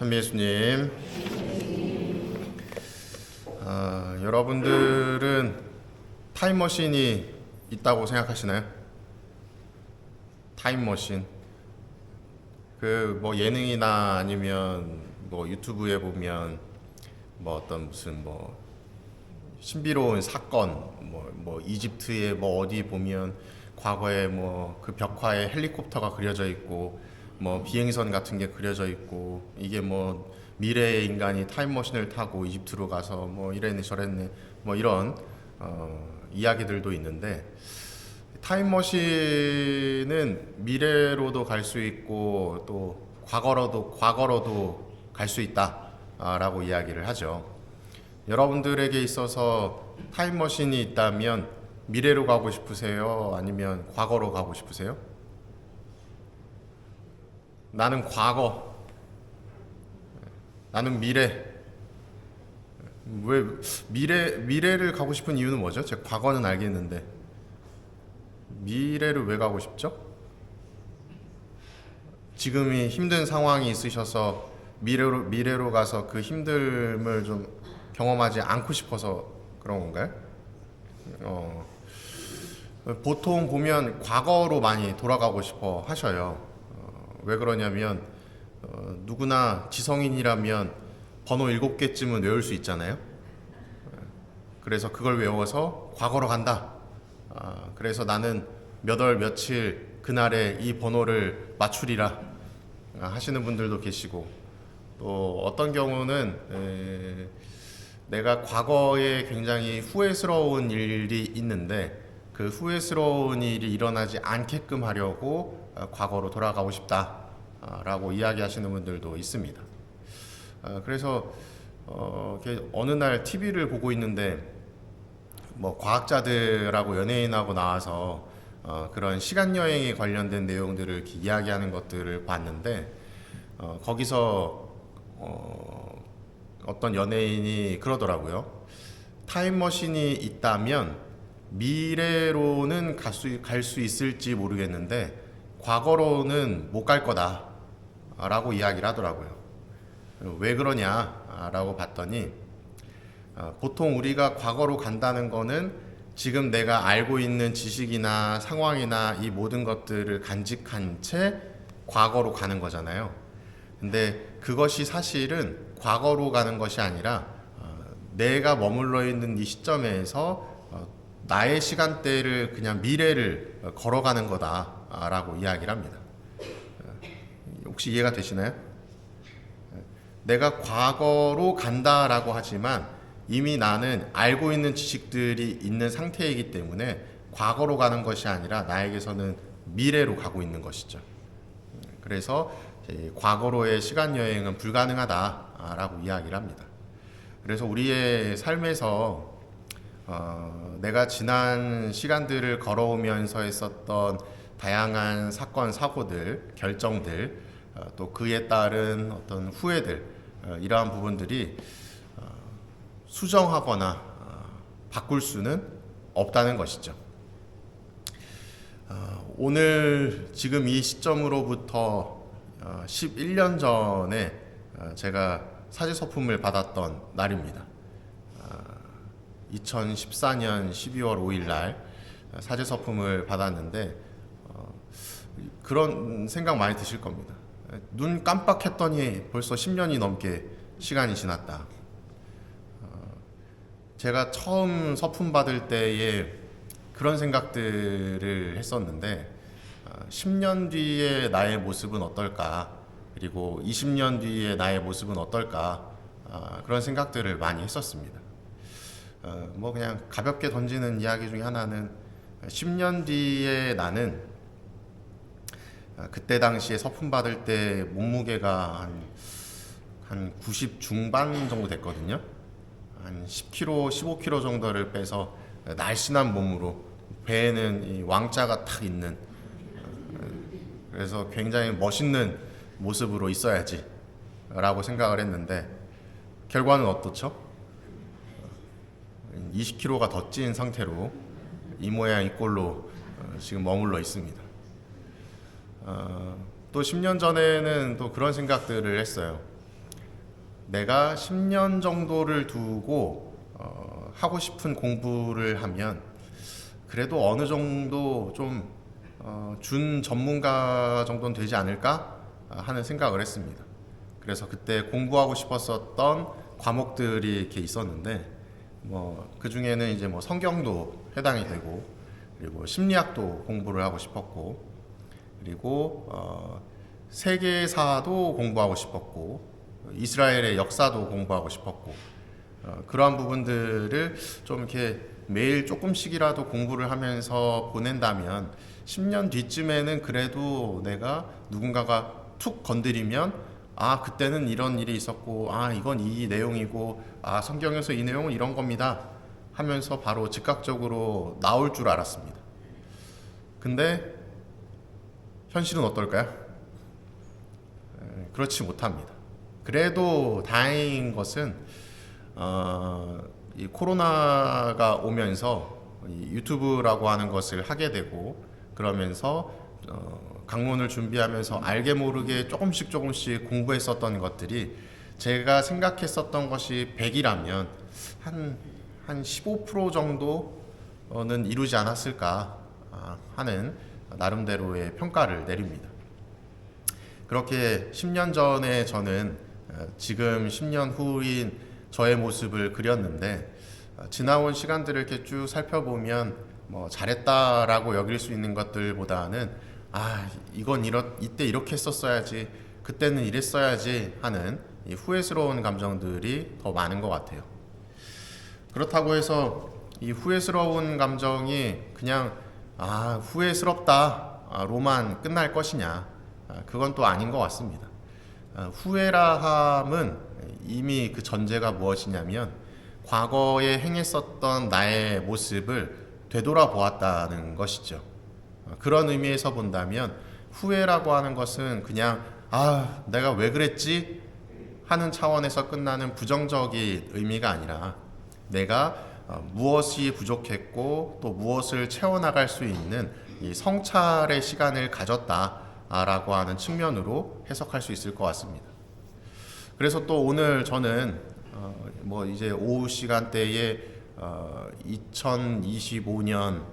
선미 예수님, 아, 여러분들은 타임머신이 있다고 생각하시나요? 타임머신. 그 뭐 예능이나 아니면 뭐 유튜브에 보면 뭐 어떤 무슨 뭐 신비로운 사건 뭐, 뭐 이집트의 뭐 어디 보면 과거에 뭐 그 벽화에 헬리콥터가 그려져 있고 뭐 비행선 같은 게 그려져 있고 이게 뭐 미래의 인간이 타임머신을 타고 이집트로 가서 뭐 이랬네 저랬네 뭐 이런 어, 이야기들도 있는데 타임머신은 미래로도 갈 수 있고 또 과거로도 과거로도 갈 수 있다라고 이야기를 하죠. 여러분들에게 있어서 타임머신이 있다면 미래로 가고 싶으세요? 아니면 과거로 가고 싶으세요? 나는 과거. 나는 미래. 왜 미래 미래를 가고 싶은 이유는 뭐죠? 제가 과거는 알겠는데 미래를 왜 가고 싶죠? 지금이 힘든 상황이 있으셔서 미래로 미래로 가서 그 힘듦을 좀 경험하지 않고 싶어서 그런 건가요? 어, 보통 보면 과거로 많이 돌아가고 싶어 하셔요. 어, 왜 그러냐면 어, 누구나 지성인이라면 번호 7개쯤은 외울 수 있잖아요. 그래서 그걸 외워서 과거로 간다. 아, 그래서 나는 몇 월 며칠 그날에 이 번호를 맞추리라 아, 하시는 분들도 계시고 또 어떤 경우는 에, 내가 과거에 굉장히 후회스러운 일이 있는데 그 후회스러운 일이 일어나지 않게끔 하려고 아, 과거로 돌아가고 싶다라고 이야기하시는 분들도 있습니다. 아, 그래서 어, 이렇게 어느 날 TV를 보고 있는데 뭐 과학자들하고 연예인하고 나와서 어, 그런 시간 여행에 관련된 내용들을 이야기하는 것들을 봤는데 어, 거기서 어, 어떤 연예인이 그러더라고요. 타임머신이 있다면 미래로는 갈 수 갈 수 있을지 모르겠는데 과거로는 못 갈 거다라고 이야기를 하더라고요. 왜 그러냐라고 봤더니 어, 보통 우리가 과거로 간다는 거는 지금 내가 알고 있는 지식이나 상황이나 이 모든 것들을 간직한 채 과거로 가는 거잖아요. 근데 그것이 사실은 과거로 가는 것이 아니라 어, 내가 머물러 있는 이 시점에서 어, 나의 시간대를 그냥 미래를 어, 걸어가는 거다라고 이야기를 합니다. 어, 혹시 이해가 되시나요? 내가 과거로 간다라고 하지만 이미 나는 알고 있는 지식들이 있는 상태이기 때문에 과거로 가는 것이 아니라 나에게서는 미래로 가고 있는 것이죠. 그래서 과거로의 시간 여행은 불가능하다라고 이야기를 합니다. 그래서 우리의 삶에서 어, 내가 지난 시간들을 걸어오면서 했었던 다양한 사건, 사고들, 결정들, 어, 또 그에 따른 어떤 후회들, 어, 이러한 부분들이 어, 수정하거나 어, 바꿀 수는 없다는 것이죠. 어, 오늘 지금 이 시점으로부터 어, 11년 전에 어, 제가 사제 서품을 받았던 날입니다. 어, 2014년 12월 5일 날 사제 서품을 받았는데 어, 그런 생각 많이 드실 겁니다. 눈 깜빡했더니 벌써 10년이 넘게 시간이 지났다. 어, 제가 처음 서품 받을 때에 그런 생각들을 했었는데 어, 10년 뒤에 나의 모습은 어떨까? 그리고 20년 뒤에 나의 모습은 어떨까? 어, 그런 생각들을 많이 했었습니다. 어, 뭐 그냥 가볍게 던지는 이야기 중에 하나는 10년 뒤에 나는 아, 그때 당시에 서품 받을 때 몸무게가 한, 한 90 중반 정도 됐거든요. 한 10kg, 15kg 정도를 빼서 날씬한 몸으로 배에는 이 왕자가 탁 있는 어, 그래서 굉장히 멋있는 모습으로 있어야지 라고 생각을 했는데 결과는 어떻죠? 20kg가 더 찐 상태로 이 모양 이 꼴로 어, 지금 머물러 있습니다. 어, 또 10년 전에는 또 그런 생각들을 했어요. 내가 10년 정도를 두고 어, 하고 싶은 공부를 하면 그래도 어느 정도 좀 어, 준 전문가 정도는 되지 않을까 하는 생각을 했습니다. 그래서 그때 공부하고 싶었었던 과목들이 이렇게 있었는데 뭐그 중에는 이제 뭐 성경도 해당이 되고 그리고 심리학도 공부를 하고 싶었고 그리고 어, 세계사도 공부하고 싶었고 이스라엘의 역사도 공부하고 싶었고 어, 그러한 부분들을 좀 이렇게 매일 조금씩이라도 공부를 하면서 보낸다면 10년 뒤쯤에는 그래도 내가 누군가가 툭 건드리면 아 그때는 이런 일이 있었고 아 이건 이 내용이고 아 성경에서 이 내용은 이런 겁니다 하면서 바로 즉각적으로 나올 줄 알았습니다. 근데 현실은 어떨까요? 에, 그렇지 못합니다. 그래도 다행인 것은 어, 이 코로나가 오면서 이 유튜브라고 하는 것을 하게 되고 그러면서 어, 강론을 준비하면서 알게 모르게 조금씩 조금씩 공부했었던 것들이 제가 생각했었던 것이 100이라면 한, 한 15% 정도는 이루지 않았을까 아, 하는 나름대로의 평가를 내립니다. 그렇게 10년 전에 저는 어, 지금 10년 후인 저의 모습을 그렸는데 어, 지나온 시간들을 이렇게 쭉 살펴보면 뭐 잘했다라고 여길 수 있는 것들보다는 아 이건 이렇 이때 이렇게 했었어야지 그때는 이랬어야지 하는 이 후회스러운 감정들이 더 많은 것 같아요. 그렇다고 해서 이 후회스러운 감정이 그냥 아 후회스럽다로만 끝날 것이냐 아, 그건 또 아닌 것 같습니다. 아, 후회라 함은 이미 그 전제가 무엇이냐면 과거에 행했었던 나의 모습을 되돌아 보았다는 것이죠. 어, 그런 의미에서 본다면 후회라고 하는 것은 그냥 아 내가 왜 그랬지 하는 차원에서 끝나는 부정적인 의미가 아니라 내가 어, 무엇이 부족했고 또 무엇을 채워나갈 수 있는 이 성찰의 시간을 가졌다라고 하는 측면으로 해석할 수 있을 것 같습니다. 그래서 또 오늘 저는 어, 뭐 이제 오후 시간대에 어, 2025년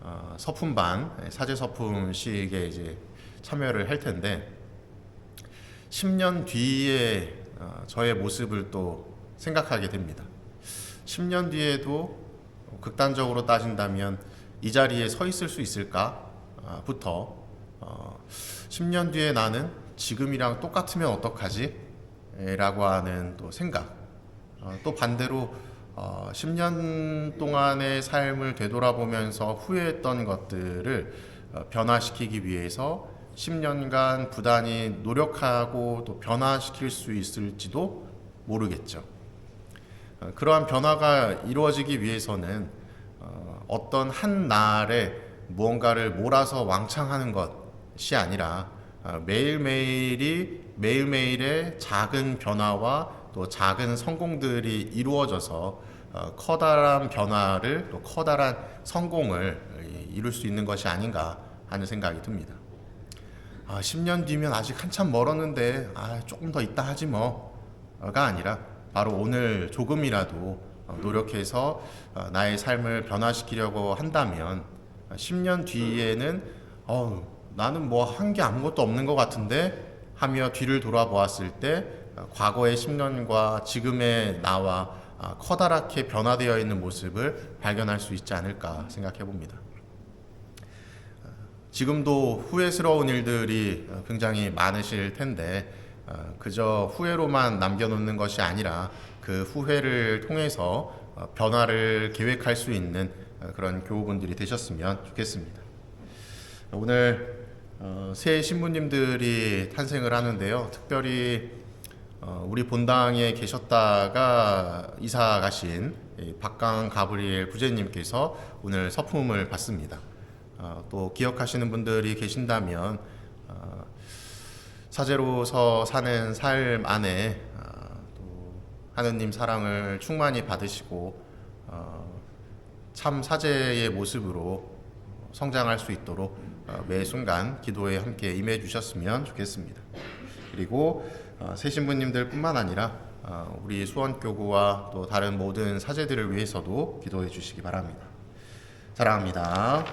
어, 서품반 사제 서품식에 이제 참여를 할 텐데 10년 뒤에 어, 저의 모습을 또 생각하게 됩니다. 10년 뒤에도 극단적으로 따진다면 이 자리에 서 있을 수 있을까부터 어, 10년 뒤에 나는 지금이랑 똑같으면 어떡하지? 라고 하는 또 생각 어, 또 반대로 어, 10년 동안의 삶을 되돌아보면서 후회했던 것들을 어, 변화시키기 위해서 10년간 부단히 노력하고 또 변화시킬 수 있을지도 모르겠죠. 어, 그러한 변화가 이루어지기 위해서는 어, 어떤 한 날에 무언가를 몰아서 왕창 하는 것이 아니라 어, 매일매일이 매일매일의 작은 변화와 또 작은 성공들이 이루어져서 어, 커다란 변화를 또 커다란 성공을 이룰 수 있는 것이 아닌가 하는 생각이 듭니다. 아, 10년 뒤면 아직 한참 멀었는데 아, 조금 더 있다 하지 뭐가 아니라 바로 오늘 조금이라도 어, 노력해서 어, 나의 삶을 변화시키려고 한다면 10년 뒤에는 어, 나는 뭐 한 게 아무것도 없는 것 같은데 하며 뒤를 돌아보았을 때 어, 과거의 10년과 지금의 나와 아, 커다랗게 변화되어 있는 모습을 발견할 수 있지 않을까 생각해 봅니다. 지금도 후회스러운 일들이 굉장히 많으실 텐데 그저 후회로만 남겨놓는 것이 아니라 그 후회를 통해서 변화를 계획할 수 있는 그런 교우분들이 되셨으면 좋겠습니다. 오늘 어, 새 신부님들이 탄생을 하는데요. 특별히 어, 우리 본당에 계셨다가 이사 가신 박강 가브리엘 부제님께서 오늘 서품을 받습니다. 어, 또 기억하시는 분들이 계신다면 어, 사제로서 사는 삶 안에 어, 또 하느님 사랑을 충만히 받으시고 어, 참 사제의 모습으로 성장할 수 있도록 어, 매 순간 기도에 함께 임해 주셨으면 좋겠습니다. 그리고 어, 새 신부님들뿐만 아니라 어, 우리 수원교구와 또 다른 모든 사제들을 위해서도 기도해 주시기 바랍니다. 사랑합니다.